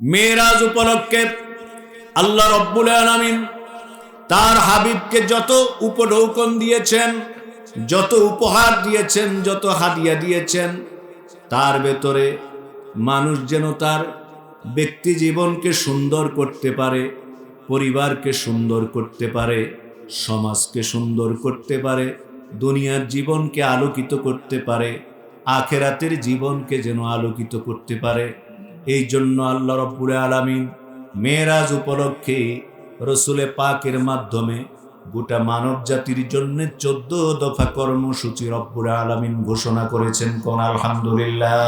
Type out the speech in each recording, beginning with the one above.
মেয়েরাজ উপলক্ষে আল্লাহ রব্বুল আলমিন তার হাবিবকে যত উপঢৌকন দিয়েছেন, যত উপহার দিয়েছেন, যত হাদিয়া দিয়েছেন, তার ভেতরে মানুষ যেন তার ব্যক্তি জীবনকে সুন্দর করতে পারে, পরিবারকে সুন্দর করতে পারে, সমাজকে সুন্দর করতে পারে, দুনিয়ার জীবনকে আলোকিত করতে পারে, আখেরাতের জীবনকে যেন আলোকিত করতে পারে। এই জন্য আল্লাহ রব্বুল আলমিন মেয়েরাজ উপলক্ষে রসুলে পাকের মাধ্যমে গোটা মানব জাতির জন্য চোদ্দ দফা কর্মসূচি রব্বুল আলমিন ঘোষণা করেছেন কোন আলহামদুলিল্লাহ।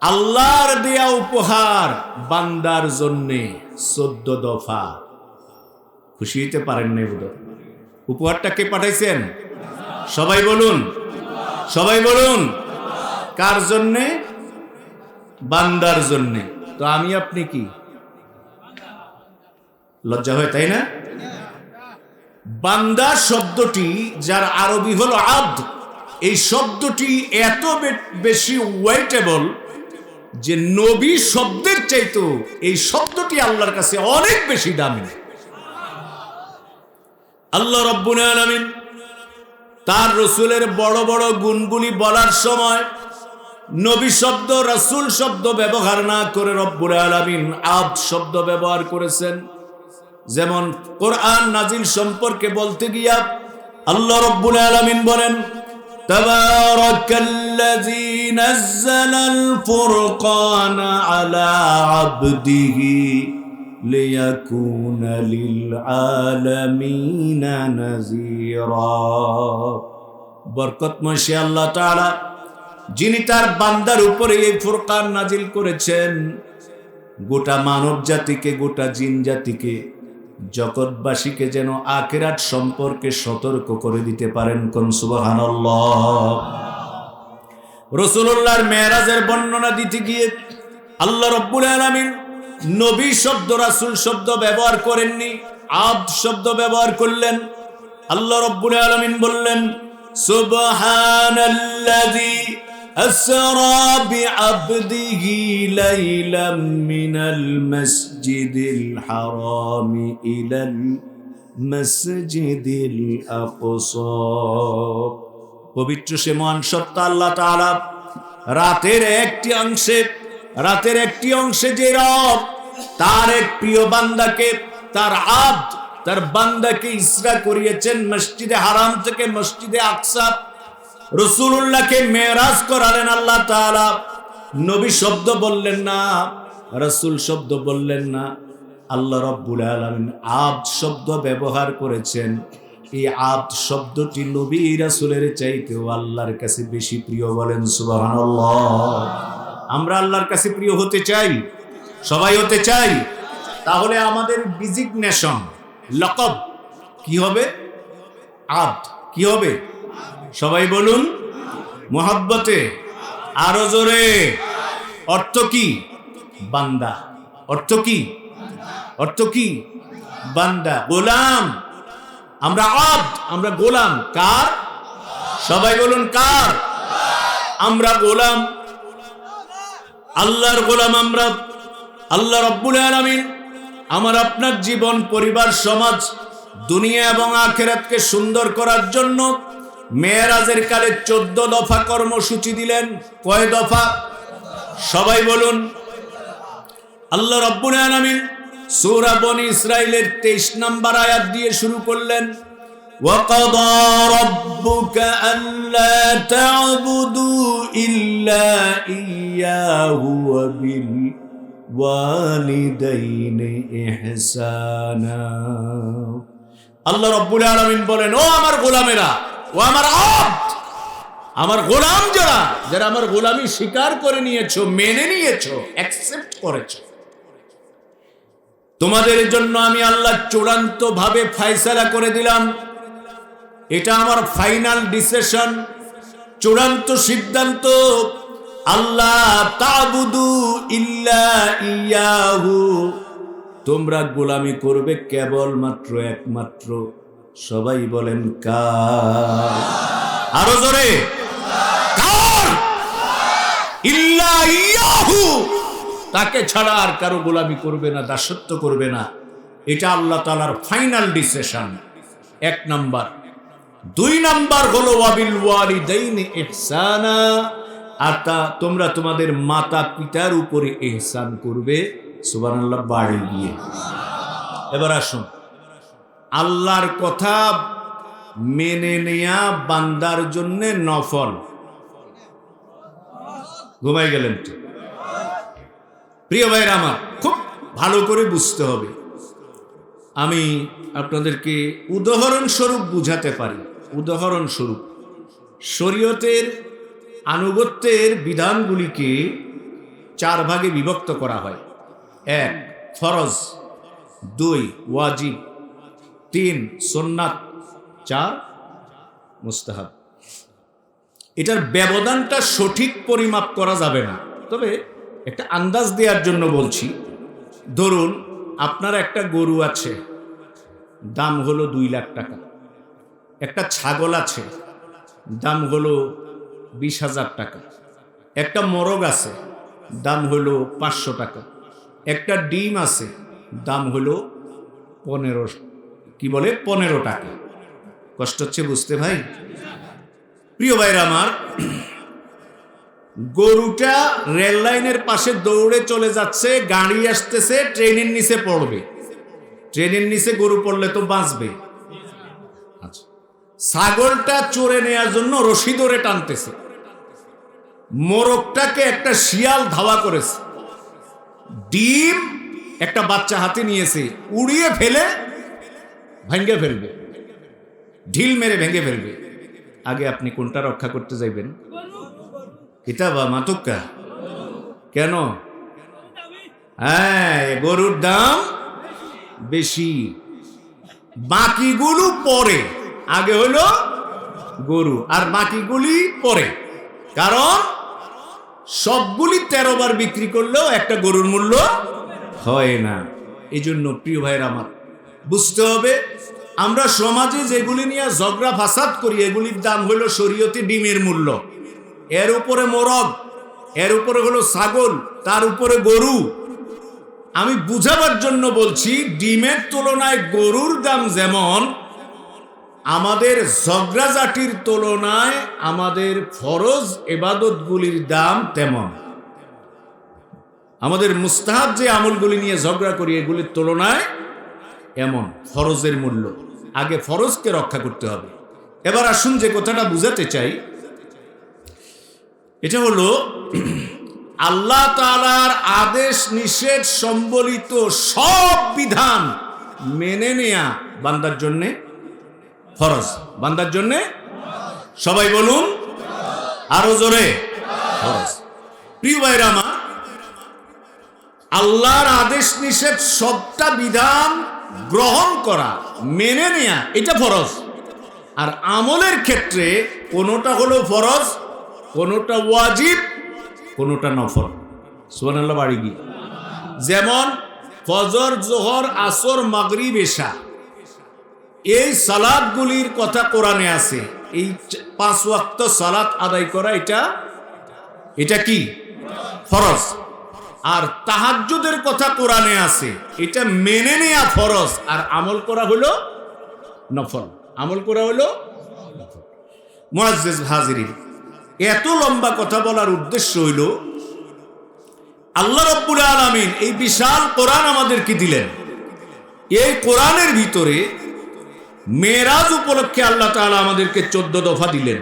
আল্লাহর দেয়া উপহার বান্দার জন্যে চোদ্দ দফা। খুশি হইতে পারেন নাই বোধ উপহারটা কে পাঠাইছেন? সবাই বলুন। সবাই বলুন। কার জন্যে? বান্দার জন্যে। তো আমি আপনি কি? লজ্জা হয়, তাই না? বান্দা শব্দটি, যার আরবি হল আব্দ এই শব্দটি এত বেশি ওয়েটেবল যে নবী শব্দের চাইতো এই শব্দটি আল্লাহর কাছে অনেক বেশি দামি। আল্লাহ রব্বুল আলামিন তার রসুলের বড় বড় গুণগুলি বলার সময় নবী শব্দ রাসূল শব্দ ব্যবহার না করে রব্বুল আলামিন আব শব্দ ব্যবহার করেছেন যেমন কোরআন নাজিল সম্পর্কে বলতে গিয়া আল্লাহ রব্বুল আলামিন বলেন تبارك الذي نزل الفرقان على عبده ليكون للعالمين نذيرا বরকতময় সে আল্লাহ তাআলা যিনি তার বান্দার উপরে এই ফুরকান নাজিল করেছেন, গোটা মানব জাতিকে গোটা জিন জাতিকে জগৎবাসীকে যেন আকেরাত সম্পর্কে সতর্ক করে দিতে পারেন কোন সুবাহান রসুল্লাহর মেয়েরাজের বর্ণনা দিতে গিয়ে আল্লাহ রব্বুল আলমিন নবী শব্দ, রাসুল শব্দ ব্যবহার করেননি আব শব্দ ব্যবহার করলেন। আল্লাহ রব্বুল আলমিন বললেন, সুবহানাল্লাযী أسرى بعبده ليلا من المسجد الحرام إلى المسجد الأقصى পবিত্র সে মহান সত্তা আল্লাহ তাআলা রাতের একটি অংশে রাতের একটি অংশে যে রব তার এক প্রিয় বান্দাকে তার আদ তার বান্দাকে ইসরা করিয়েছেন মসজিদে হারাম থেকে মসজিদে আকসা রসুল্লাহকে মেরাজ করালেন আল্লাহ তাআলা। নবী শব্দ বললেন না, রসুল শব্দ বললেন না। আল্লাহ রব্বুল আলমিন আব শব্দ ব্যবহার করেছেন। এই আব শব্দটি নবী রাসুলের চাইতেও আল্লাহর কাছে বেশি প্রিয় বলেন সুবহানাল্লাহ। আমরা আল্লাহর কাছে প্রিয় হতে চাই, সবাই হতে চাই। তাহলে আমাদের ডিজিগনেশন লকব, কি হবে? আদ, কি হবে? সবাই বলুন, মোহাব্বতে আরও জোরে। অর্থ কি? বান্দা। অর্থ কি? অর্থ কি? বান্দা। গোলাম। আমরা আব আমরা গোলাম। কার? সবাই বলুন, কার? আমরা গোলাম। আল্লাহর গোলাম আমরা। আল্লাহ রব্বুল আলামিন আমার আপনার জীবন, পরিবার, সমাজ, দুনিয়া এবং আখেরাতকে সুন্দর করার জন্য মেয়েরাজের কালে চোদ্দ দফা কর্মসূচি দিলেন কয় দফা সবাই বলুন আল্লাহ রব্বুল আলামিন সূরা বনি ইসরাইলের 23 নম্বর আয়াত দিয়ে শুরু করলেন وقضى ربك ألا تعبدوا إلا إياه وبالوالدين إحسانا আল্লাহ রব্বুল আলামিন বলেন ও আমার গোলামেরা ও আমার আমার গোলাম যারা যারা আমার গোলামি স্বীকার করে নিয়েছো, মেনে নিয়েছো অ্যাকসেপ্ট করেছ। তোমাদের জন্য আমি আল্লাহ চূড়ান্ত ভাবে ফাইসালা করে দিলাম। এটা আমার ফাইনাল ডিসিশন, চূড়ান্ত সিদ্ধান্ত। আল্লাহ, তাবুদু ইল্লা ইয়াহু। তোমরা গোলামি করবে কেবলমাত্র একমাত্র সবাই বলেন কার? আরও জোরে। তাকে ছাড়া আর কারও গোলামি করবে না, দাসত্ব করবে না। এটা আল্লাহ তালার ফাইনাল ডিসিশন। এক নাম্বার। দুই নাম্বার হলো আর তা তোমরা তোমাদের মাতা পিতার উপরে ইহসান করবে। সুবহানাল্লাহ, বাড়ি গিয়ে। এবার আসুন। আল্লাহর কথা মেনে নেয়া বান্দার জন্য নফল। ঘুমাই গেলেন তো? প্রিয় ভাইরা আমার, খুব ভালো করে বুঝতে হবে। আমি আপনাদেরকে উদাহরণস্বরূপ বুঝাতে পারি। উদাহরণস্বরূপ, শরীয়তের আনুগত্যের বিধানগুলিকে চার ভাগে বিভক্ত করা হয়। এক, ফরজ। দুই, ওয়াজিব। তিন সোননাথ চার মুস্তাহাব। এটার ব্যবধানটা সঠিক পরিমাপ করা যাবে না। তবে একটা আন্দাজ দেওয়ার জন্য বলছি, ধরুন আপনার একটা গরু আছে, দাম হলো দুই লাখ টাকা। একটা ছাগল আছে, দাম হলো বিশ হাজার টাকা। একটা মরগ আছে, দাম হলো পাঁচশো টাকা। একটা ডিম আছে, দাম হলো পনেরো কি বলে? পনেরো টাকা। কষ্ট হচ্ছে বুঝতে ভাই? প্রিয় ভাইরা আমার, গরুটা রেল লাইনের পাশে দৌড়ে চলে যাচ্ছে, গাড়ি আসতেছে, ট্রেনের নিচে পড়বে। ট্রেনের নিচে গরু পড়লে তো বাঁচবে। আচ্ছা ছাগলটা চড়ে নেওয়ার জন্য রশি ধরে টানতেছে। মোরগটাকে একটা শিয়াল ধাওয়া করেছে। ডিম একটা বাচ্চা হাতে নিয়েছে। উড়িয়ে ফেলে ভেঙ্গে ফেলবে। ঢিল মেরে ভেঙে ফেলবে। আগে আপনি কোনটা রক্ষা করতে যাইবেন এটা বা মাতুক্কা? কেন? হ্যাঁ গরুর দাম বেশি। বাকিগুলো পরে। আগে হলো গরু, আর বাকিগুলি পরে। কারণ সবগুলি তেরো বার বিক্রি করলেও একটা গরুর মূল্য হয় না। এই জন্য প্রিয় ভাইয়ের আমার বুঝতে হবে, আমরা সমাজে যেগুলি নিয়ে ঝগড়া ফাসাদ করি, এগুলির দাম হলো শরীয়তে ডিমের মূল্য। এর উপরে মোরগ, এর উপরে হলো ছাগল, তার উপরে গরু। আমি বুঝাবার জন্য বলছি, ডিমের তুলনায় গরুর দাম যেমন, আমাদের ঝগড়া জাতির তুলনায় আমাদের ফরজ এবাদতগুলির দাম তেমন। আমাদের মুস্তাহাব যে আমলগুলি নিয়ে ঝগড়া করি, এগুলির তুলনায় এমন ফরজের মূল্য। আগে ফরজকে রক্ষা করতে হবে। এবার আসুন যে কথাটা বুঝাতে চাই। এটা হলো, আল্লাহ তালার আদেশ, নিষেধ সম্বলিত সব বিধান মেনে নেয়া বান্দার জন্যে ফরজ। বান্দার জন্যে সবাই বলুন, আরও জোরে, ফরজ। প্রিয় ভাইরা আমার, আল্লাহর আদেশ, নিষেধ সবটা বিধান গ্রহণ করা, মেনে নেয়া, এটা ফরজ। আর আমলের ক্ষেত্রে কোনোটা হলো ফরজ, কোনোটা ওয়াজিব, কোনোটা নফল। সুবহানাল্লাহ, বাড়ি গিয়ে। যেমন ফজর, জোহর, আসর, মাগরিব বেশা এই সালাদগুলির কথা কোরআনে আছে। এই পাঁচ ওয়াক্ত সালাত আদায় করা এটা এটা কি? ফরজ। আর তাহাজ্জুদের কথা কোরআনে আছে। এটা মেনে নেয়া ফরজ। আর আমল করা হলো নফল। আমল করা হলো মুআজ্জিজ হাজিরিন, এত লম্বা কথা বলার উদ্দেশ্য হইল, আল্লাহ রব্বুল আলামিন এই বিশাল কোরআন আমাদেরকে দিলেন। এই কোরআনের ভিতরে মেরাজ উপলক্ষে আল্লাহ তাআলা আমাদেরকে চোদ্দ দফা দিলেন।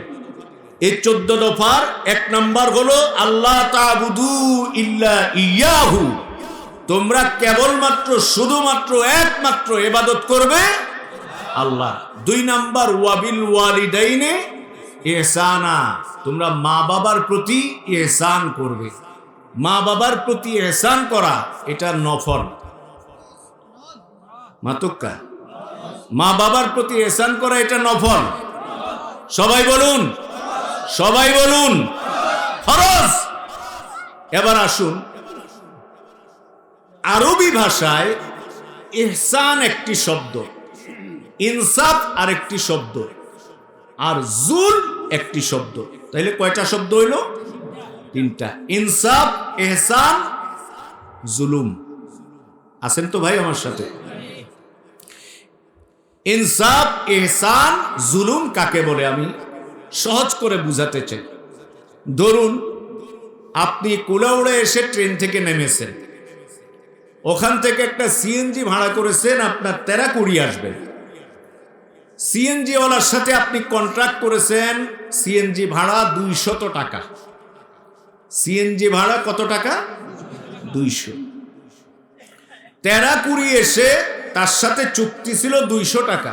এই চোদ্দ দফার এক নম্বর হলো আল্লাহ ইল্লা ইয়াহু। তোমরা কেবলমাত্র, শুধুমাত্র, একমাত্র এবাদত করবে আল্লাহ। দুই নাম্বার, ওয়াবিল ওয়ালিদাইনে এহসানা তোমরা মা বাবার প্রতি এহসান করবে। মা বাবার প্রতি এহসান করা, এটা নফল। মাতুক্কা। মা বাবার প্রতি এহসান করা, এটা নফল। সবাই বলুন সবাই বলুন। এবার আসুন। আরবি ভাষায় ইহসান একটি শব্দ, ইনসাফ আরেকটি শব্দ, আর জুল একটি শব্দ। তাইলে কয়টা শব্দ হইল? তিনটা। ইনসাফ এহসান জুলুম। আছেন তো ভাই আমার সাথে? ইনসাফ এহসান জুলুম কাকে বলে আমি? সহজ করে বুঝাতে চাই। ধরুন, আপনি কুলাউড়ে এসে ট্রেন থেকে নেমেছেন। ওখান থেকে একটা সিএনজি ভাড়া করেছেন, আপনার তেরা কুড়ি আসবেন সিএনজিওয়ালার সাথে আপনি কন্ট্রাক্ট করেছেন, সিএনজি ভাড়া দুইশত টাকা। সিএনজি ভাড়া কত টাকা? দুইশো। তেরা কুড়ি এসে তার সাথে চুক্তি ছিল দুইশো টাকা।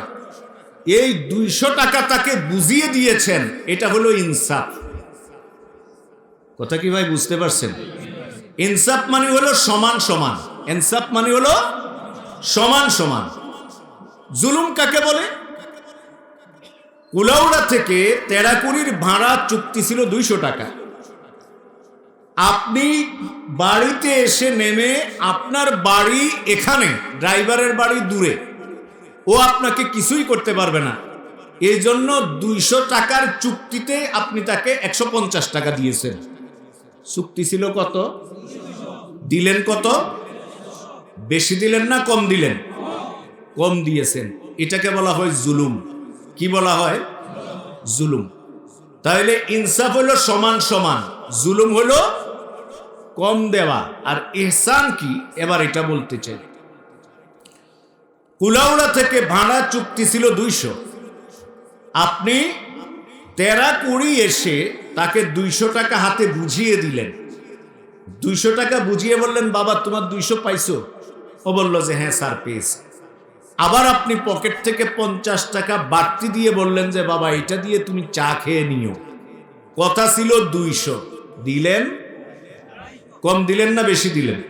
এই দুইশো টাকা তাকে বুঝিয়ে দিয়েছেন। এটা হলো ইনসাফ। কথা কি ভাই বুঝতে পারছেন? ইনসাফ মানে হলো সমান সমান। ইনসাফ মানে হলো সমান সমান। জুলুম কাকে বলে? কুলাউড়া থেকে তেরাকুড়ির ভাড়া চুক্তি ছিল দুইশো টাকা। আপনি বাড়িতে এসে নেমে আপনার বাড়ি এখানে, ড্রাইভারের বাড়ি দূরে ও আপনাকে কিছুই করতে পারবে না। এই জন্য দুইশো টাকার চুক্তিতে আপনি তাকে একশো পঞ্চাশ টাকা দিয়েছেন। চুক্তি ছিল কত? দিলেন কত? বেশি দিলেন না কম দিলেন? কম দিয়েছেন। এটাকে বলা হয় জুলুম। কি বলা হয়? জুলুম। তাহলে ইনসাফ হলো সমান সমান, জুলুম হলো কম দেওয়া। আর এহসান কি? এবার এটা বলতে চাই। কুলাউড়া থেকে ভাড়া চুক্তি ছিল দুইশো। আপনি তেরা কুড়ি এসে তাকে দুইশো টাকা হাতে বুঝিয়ে দিলেন। দুইশো টাকা বুঝিয়ে বললেন, বাবা, তোমার দুইশো পাইছো? ও বলল যে হ্যাঁ স্যার, পেয়েছে। আবার আপনি পকেট থেকে পঞ্চাশ টাকা বাড়তি দিয়ে বললেন যে, বাবা, এটা দিয়ে তুমি চা খেয়ে নিও। কথা ছিল দুইশো। দিলেন? কম দিলেন না বেশি দিলেন?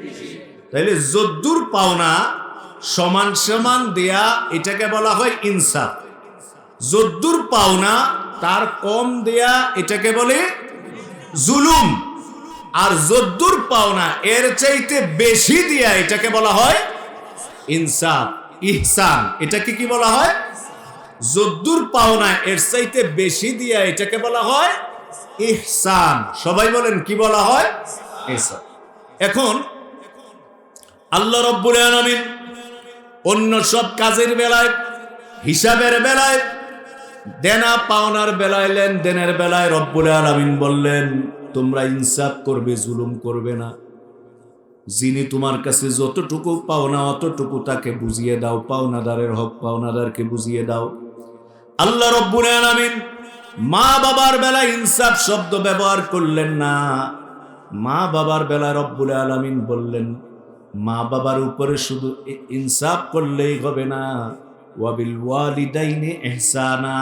তাইলে যদ্দুর পাওনা সমান সমান দেয়া, এটাকে বলা হয় ইনসাফ। যদ্দুর পাওনা, তার কম দেয়া, এটাকে বলে জুলুম। আর যদ্দুর পাওনা, এর চাইতে বেশি দেয়া, এটাকে বলা হয় ইনসাফ, ইহসান। এটাকে কি বলা হয়? যদ্দুর পাওনা, এর চাইতে বেশি দিয়া, এটাকে বলা হয় ইহসান। সবাই বলেন, কি বলা হয়? ইহসান। এখন, আল্লাহ রব্বুল আলামিন অন্য সব কাজের বেলায়, হিসাবের বেলায়, দেনা পাওনার বেলায় লেনদেনের বেলায় রব্বুল আলামিন বললেন, তোমরা ইনসাফ করবে, জুলুম করবে না। যিনি তোমার কাছে যতটুকু পাওনা, অতটুকু তাকে বুঝিয়ে দাও। পাওনাদারের হক পাওনাদারকে বুঝিয়ে দাও। আল্লাহ রব্বুল আলামিন মা বাবার বেলায় ইনসাফ শব্দ ব্যবহার করলেন না। মা বাবার বেলায় রব্বুল আলামিন বললেন মা বাবার উপরে শুধু ইনসাফ করলেই হবে না। ওয়াবিল ওয়ালিদাইনে ইহসানা।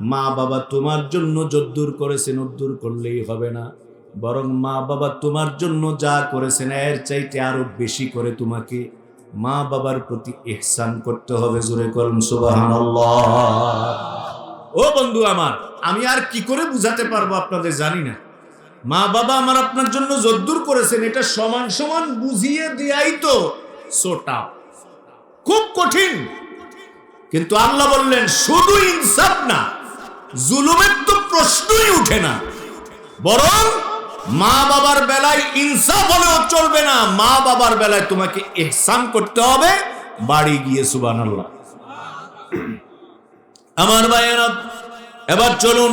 মা বাবা তোমার জন্য যদ্দুর করেছেন উদ্দুর করলেই হবে না। বরং মা বাবা তোমার জন্য যা করেছেন, এর চাইতে আরও বেশি করে তোমাকে মা বাবার প্রতি ইহসান করতে হবে, জোরে করুন সুবহানাল্লাহ। ও বন্ধু আমার, আমি আর কি করে বুঝাতে পারব আপনাদের জানি না। মা বাবা আমার আপনার জন্য যদ্দুর করেছেন, এটা সমান সমান বুঝিয়ে দেয়াই তো সোটা। খুব কঠিন। কিন্তু আল্লাহ বললেন, শুধু ইনসাফ না, জুলুমের তো প্রশ্নই উঠে না। বরং মা বাবার বেলায় ইনসাফ হলেও চলবে না। মা বাবার বেলায় তোমাকে এহসান করতে হবে, বাড়ি গিয়ে সুবান আল্লাহ আমার ভাইয়েরা, এবার চলুন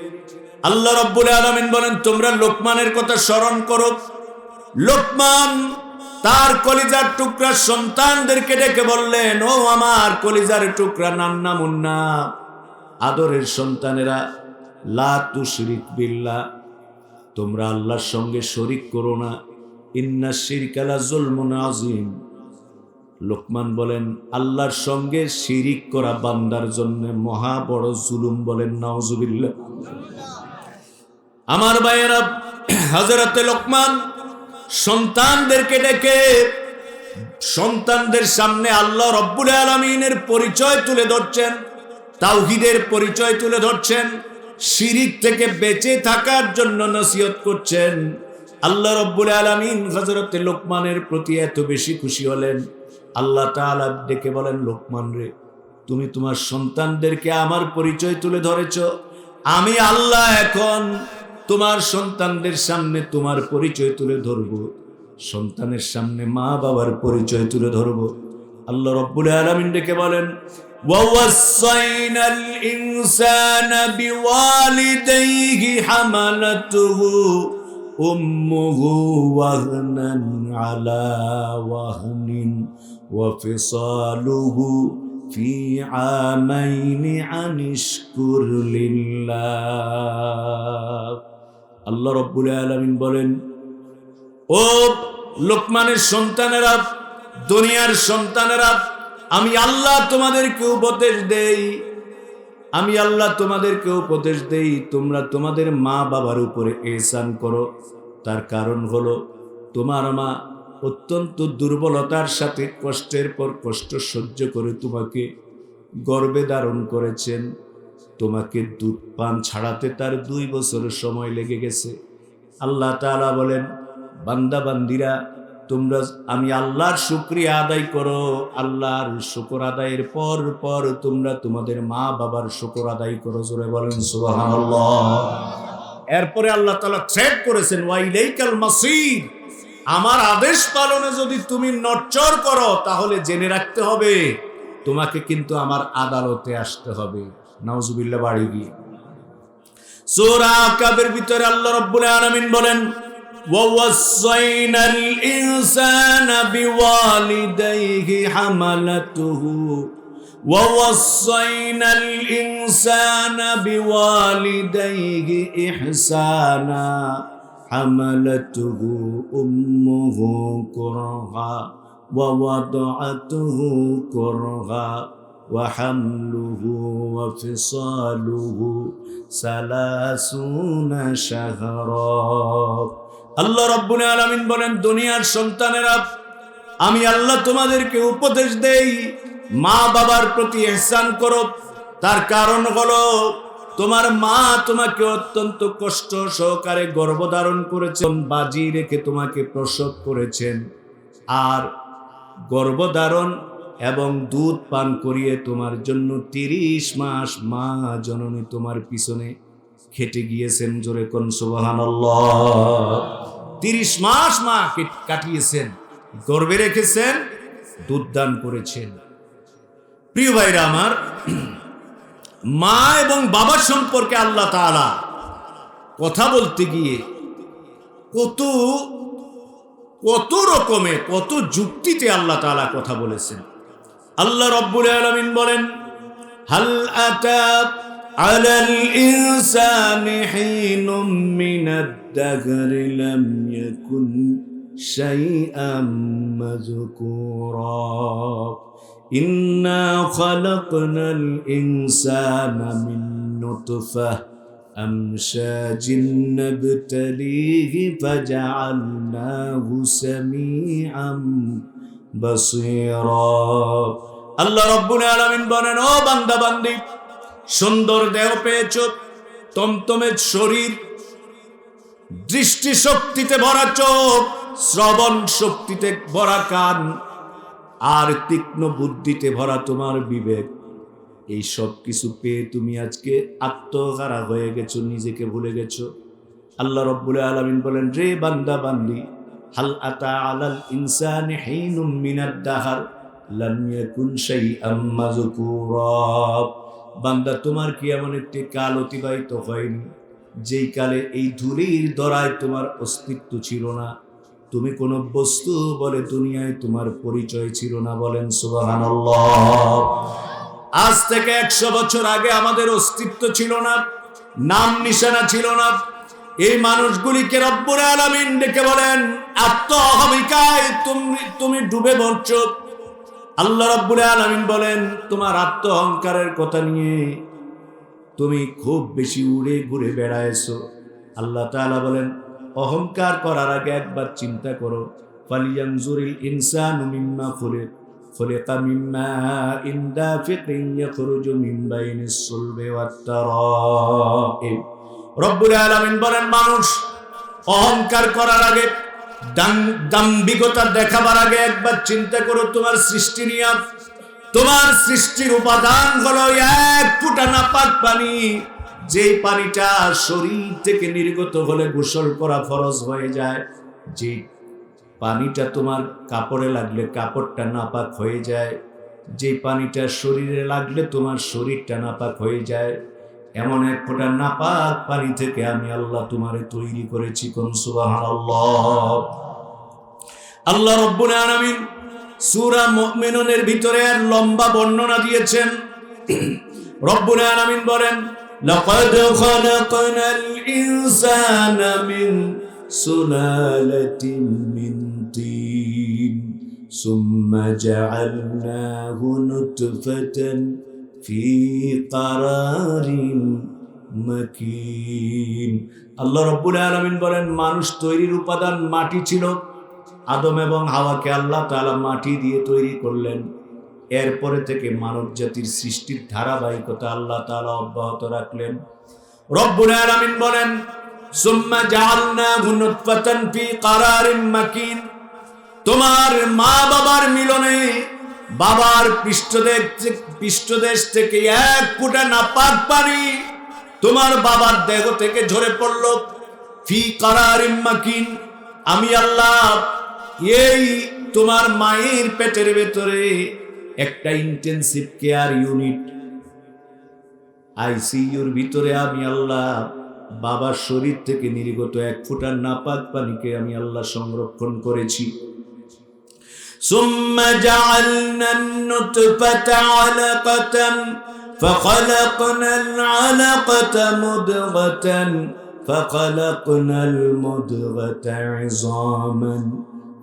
আল্লাহ রব্বুল আলমিন বলেন, তোমরা লোকমানের কথা স্মরণ করো। লোকমান তার কলিজার টুকরা সন্তানদেরকে ডেকে বললেন, ও আমার কলিজার টুকরা নান্না মুন্না আদরের সন্তানেরা, লা তুশরিক বিল্লা তোমরা আল্লাহর সঙ্গে শরিক করো না। ইন্না শিরকালা জুলমুন আজিম লোকমান বলেন, আল্লাহর সঙ্গে শিরিক করা বান্দার জন্য মহা বড় জুলুম বলেন, নাউজুবিল্লাহ। আমার ভাইয়েরা হজরতে লোকমান সন্তানদেরকে ডেকে সন্তানদের সামনে আল্লাহ রব্বুল আলমিনের পরিচয় তুলে ধরছেন, তাওহিদের পরিচয় তুলে ধরছেন, শিরিক থেকে বেঁচে থাকার জন্য নসিহত করছেন। আল্লাহ রব্বুল আলমিন হজরতে লোকমানের প্রতি এত বেশি খুশি হলেন। আল্লাহ তাআলা ডেকে বলেন, লোকমান রে, তুমি তোমার সন্তানদেরকে আমার পরিচয় তুলে ধরেছ। আমি আল্লাহ এখন তোমার সন্তানদের সামনে তোমার পরিচয় তুলে ধরব সন্তানের সামনে মা বাবার পরিচয় তুলে ধরব আল্লাহ রব্বুল আলামিন ডেকে বলেন ووصينا الإنسان بوالديه حملته أمه وهنا على وهن وفصاله في عامين عن اشكر لله আল্লাহ রব্বুল আলামিন বলেন, ও লোকমানের সন্তানেরা, দুনিয়ার সন্তানেরা, আমি আল্লাহ তোমাদেরকে উপদেশ দেই, আমি আল্লাহ তোমাদেরকে উপদেশ দেই, তোমরা তোমাদের মা বাবার উপরে এহসান করো। তার কারণ হলো, তোমার মা অত্যন্ত দুর্বলতার সাথে কষ্টের পর কষ্ট সহ্য করে তোমাকে গর্বে ধারণ করেছেন। তোমাকে দুধ পান ছাড়াতে তার দুই বছর সময় লেগে গেছে। আল্লাহ তাআলা বলেন, বান্দা বান্দিরা, তোমরা আমি আল্লাহর শুক্রিয়া আদায় করো। আল্লাহর শুকর আদায়ের পর পর তোমরা তোমাদের মা বাবার শুকর আদায় করো। জোরে বলেন, সুবহানাল্লাহ। এরপরে আল্লাহ তাআলা থ্রেট করেছেন, ওয়াইলাইকাল মাসির, আমার আদেশ পালনে যদি তুমি নচ্চর করো, তাহলে জেনে রাখতে হবে, তোমাকে কিন্তু আমার আদালতে আসতে হবে। নাউজুবিল্লাহ বাড়ি গিয়ে সূরা কাবের ভিতরে আল্লাহ রাব্বুল আলামিন বলেন ووصينا الإنسان بوالديه حملته ووصينا الإنسان بوالديه إحسانا حملته أمه كرها ووضعته كرها وحمله وفصاله ثلاثون شهرا আল্লাহ রব্বুল আলামিন বলেন দুনিয়ার সন্তানেরা আমি আল্লাহ তোমাদেরকে উপদেশ দেই মা বাবার প্রতি এহসান করো তার কারণ হলো তোমার মা তোমাকে অত্যন্ত কষ্ট সহকারে গর্ভধারণ করেছেন বাজি রেখে তোমাকে প্রসব করেছেন আর গর্ভধারণ এবং দুধ পান করিয়ে তোমার জন্য তিরিশ মাস মা জননী তোমার পিছনে খেটে গিয়েছেন জোরে কোন সুবহানাল্লাহ। তিরিশ মাস মা কেট- কাটিয়েছেন, গর্বে রেখেছেন, দুধ দান করেছেন। প্রিয় ভাইরা আমার, মা এবং বাবার সম্পর্কে আল্লাহ তাআলা কথা বলতে গিয়ে কত কত রকমে, কত যুক্তিতে আল্লাহ তাআলা কথা বলেছেন। আল্লাহ রব্বুল আলামিন বলেন হাল আতা على الإنسان حين من الدهر لم يكن شيئا مذكورا إنا خلقنا الإنسان من نطفة أمشاج نبتليه فجعلناه سميعا بصيرا আল্লাহ রব্বুল আলামিন বলেন, ও বান্দা বান্দি সুন্দর দেহ পেয়েছ তমতমের শরীর দৃষ্টি শক্তিতে ভরা চোখ, শ্রবণ শক্তিতে ভরা কান, আর তীক্ষ্ণ বুদ্ধিতে ভরা তোমার বিবেক। এই সব কিছু পেয়ে তুমি আজকে আত্মহারা হয়ে গেছো, নিজেকে ভুলে গেছো। আল্লাহ রব্বুল আলামিন বলেন, রে বান্দা বান্দি হাল আতা আলাল ইনসান হিনুম মিনাদ দাহার, লাম ইয়াকুন শাইআম মাযকুরা বান্দা, তোমার কি এমন একটি কাল অতিবাহিত হয়নি, যেই কালে এই ধুলির দরায় তোমার অস্তিত্ব ছিল না? তুমি কোনো বস্তু বলে দুনিয়ায় তোমার পরিচয় ছিল না বলেন সুবহানাল্লাহ। আজ থেকে একশো বছর আগে আমাদের অস্তিত্ব ছিল না, নাম নিশানা ছিল না এই মানুষগুলিকে রব্বুর আলামিন ডেকে বলেন আত্ম অহমিকায় তুমি তুমি ডুবে মরছ। আল্লাহ রব্বুল আলামিন বলেন, তোমার আত্ম অহংকারের কথা নিয়ে তুমি খুব বেশি উড়ে ঘুরে বেড়ায়ছো আল্লাহ তাআলা বলেন, অহংকার করার আগে একবার চিন্তা করো, ফালিয়ানজুরিল ইনসানু মিম্মা খুলিক, খুলিকা মিম্মা ইন দাফিকিন ইয়াখরুজু মিন বাইনিস সুলবি ওয়াত রব্বুল আলামিন বলেন, মানুষ অহংকার করার আগে দাম- দাম্ভিকতা দেখাবার আগে একবার চিন্তা করো, তোমার সৃষ্টি নিয়ে তোমার সৃষ্টির উপাদান হলো এক ফুটা নাপাক পানি। যে পানিটা শরীর থেকে নির্গত হলে গোসল করা ফরজ হয়ে যায়। যে পানিটা তোমার কাপড়ে লাগলে কাপড়টা নাপাক হয়ে যায়। যে পানিটা শরীরে লাগলে তোমার শরীরটা নাপাক হয়ে যায়। এমন এক ফোঁটা নাপাক পানি থেকে আমি আল্লাহ তোমারে তৈরি করেছি কোন সুবহানাল্লাহ। আল্লাহ রব্বুল আলামিন সূরা মুমিনুনের ভিতরে লম্বা বর্ণনা দিয়েছেন। রব্বুল আলামিন বলেন, লাকাদ খালাকনাল ইনসানা মিন সুলালাতিন মিন তিন, সুম্মা জাআলনাহু নুতফাতান ফি কারারিন মাকিন। আল্লাহ রব্বুল আলামিন বলেন, মানুষ তৈরির উপাদান মাটি ছিল। আদম এবং হাওয়াকে আল্লাহ তাআলা মাটি দিয়ে তৈরি করলেন। এরপরে থেকে মানব জাতির সৃষ্টির ধারাবাহিকতা আল্লাহ তাআলা অব্যাহত রাখলেন। রব্বুল আলামিন বলেন, সুম্মা জাআলনাহু নুতফাতান ফি কারারিন মাকিন। তোমার মা বাবার মিলনে বাবার পৃষ্ঠদেশ পৃষ্ঠদেশ থেকে এক ফুটা নাপাক পানি তোমার বাবার দেহ থেকে ঝরে পড়ল। ফি কারারিম মাকিন। আমি আল্লাহ, এই তোমার মায়ের পেটের ভেতরে একটা ইন্টেনসিভ কেয়ার ইউনিট আইসিইউর ভিতরে আমি আল্লাহ, বাবার শরীর থেকে নির্গত এক ফুটার নাপাক পানিকে আমি আল্লাহ সংরক্ষণ করেছি। ثم جعلنا النطفة علقة فخلقنا العلقة مضغة فخلقنا المضغة عظاما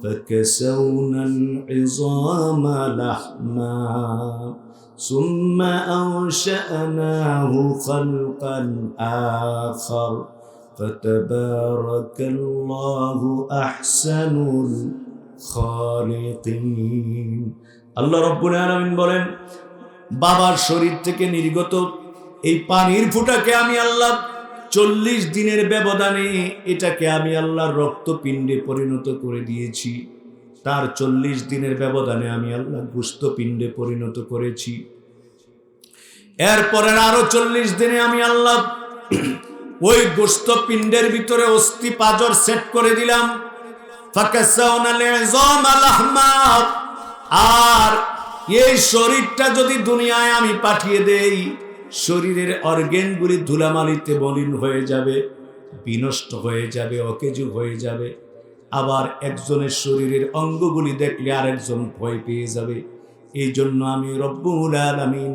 فكسونا العظام لحما ثم أنشأناه خلقا آخر فتبارك الله أحسن আল্লাহ রব্বুল আলামিন বলেন, বাবার শরীর থেকে নির্গত এই পানির ফুটাকে আমি আল্লাহ চল্লিশ দিনের ব্যবধানে এটাকে আমি আল্লাহর রক্তপিণ্ডে পরিণত করে দিয়েছি। তার চল্লিশ দিনের ব্যবধানে আমি আল্লাহ গুস্তপিণ্ডে পরিণত করেছি। এরপরে আরও চল্লিশ দিনে আমি আল্লাহ ওই গোস্ত পিণ্ডের ভিতরে অস্থি পাজর সেট করে দিলাম। আর এই শরীরটা যদি দুনিয়ায় আমি পাঠিয়ে দেই, শরীরের অর্গেনগুলি ধুলামালিতে মলিন হয়ে যাবে, বিনষ্ট হয়ে যাবে, অকেজু হয়ে যাবে। আবার একজনের শরীরের অঙ্গগুলি দেখলে আরেকজন ভয় পেয়ে যাবে। এই জন্য আমি রব্বুল আলামিন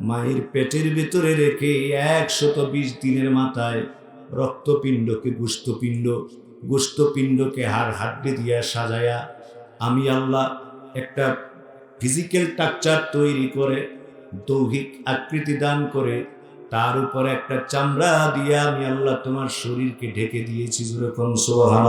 মায়ের পেটের ভিতরে রেখে একশত বিশ দিনের মাথায় রক্তপিণ্ডকে গুস্তপিণ্ড গুস্তপিণ্ডকে হাড় হাড্ডি দিয়া সাজায়া আমি আল্লাহ একটা ফিজিক্যাল স্ট্রাকচার তৈরি করে দৌহিক আকৃতি দান করে, তার উপর একটা চামড়া দিয়ে আমি আল্লাহ তোমার শরীরকে ঢেকে দিয়েছি যেরকম সোহান